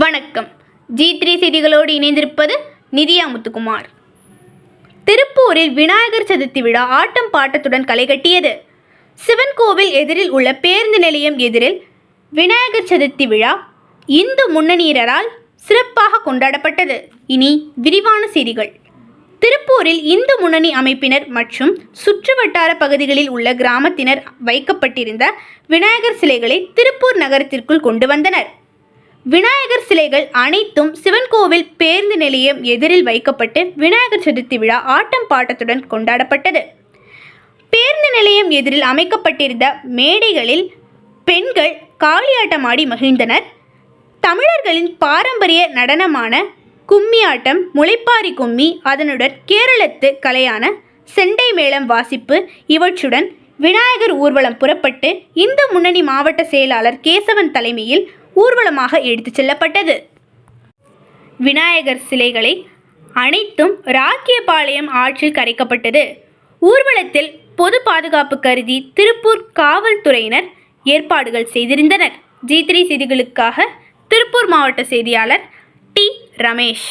வணக்கம். G three செய்திகளோடு இணைந்திருப்பது நிதியா முத்துக்குமார். திருப்பூரில் விநாயகர் சதுர்த்தி விழா ஆட்டம் பாட்டத்துடன் களைகட்டியது சிவன் கோவில் எதிரில் உள்ள பேருந்து நிலையம் எதிரில் விநாயகர் சதுர்த்தி விழா இந்து முன்னணியினரால் சிறப்பாக கொண்டாடப்பட்டது. இனி விரிவான செய்திகள். திருப்பூரில் இந்து முன்னணி அமைப்பினர் மற்றும் சுற்றுவட்டார பகுதிகளில் உள்ள கிராமத்தினர் வைக்கப்பட்டிருந்த விநாயகர் சிலைகளை திருப்பூர் நகரத்திற்குள் கொண்டு வந்தனர். விநாயகர் சிலைகள் அனைத்தும் சிவன் கோவில் பேருந்து நிலையம் எதிரில் வைக்கப்பட்டு விநாயகர் சதுர்த்தி விழா ஆட்டம் பாட்டத்துடன் கொண்டாடப்பட்டது. பேருந்து நிலையம் எதிரில் அமைக்கப்பட்டிருந்த மேடைகளில் பெண்கள் காளியாட்டமாடி மகிழ்ந்தனர். தமிழர்களின் பாரம்பரிய நடனமான கும்மி ஆட்டம் முளைப்பாரி கும்மி அதனுடன் கேரளத்து கலையான செண்டை மேளம் வாசிப்பு இவற்றுடன் விநாயகர் ஊர்வலம் புறப்பட்டு இந்து முன்னணி மாவட்ட செயலாளர் கேசவன் தலைமையில் ஊர்வலமாக எடுத்துச் செல்லப்பட்டது. விநாயகர் சிலைகளை அனைத்தும் ராக்கியபாளையம் ஆற்றில் கரைக்கப்பட்டது. ஊர்வலத்தில் பொது பாதுகாப்பு கருதி திருப்பூர் காவல்துறையினர் ஏற்பாடுகள் செய்திருந்தனர். ஜி த்ரீ செய்திகளுக்காக திருப்பூர் மாவட்ட செய்தியாளர் டி. ரமேஷ்.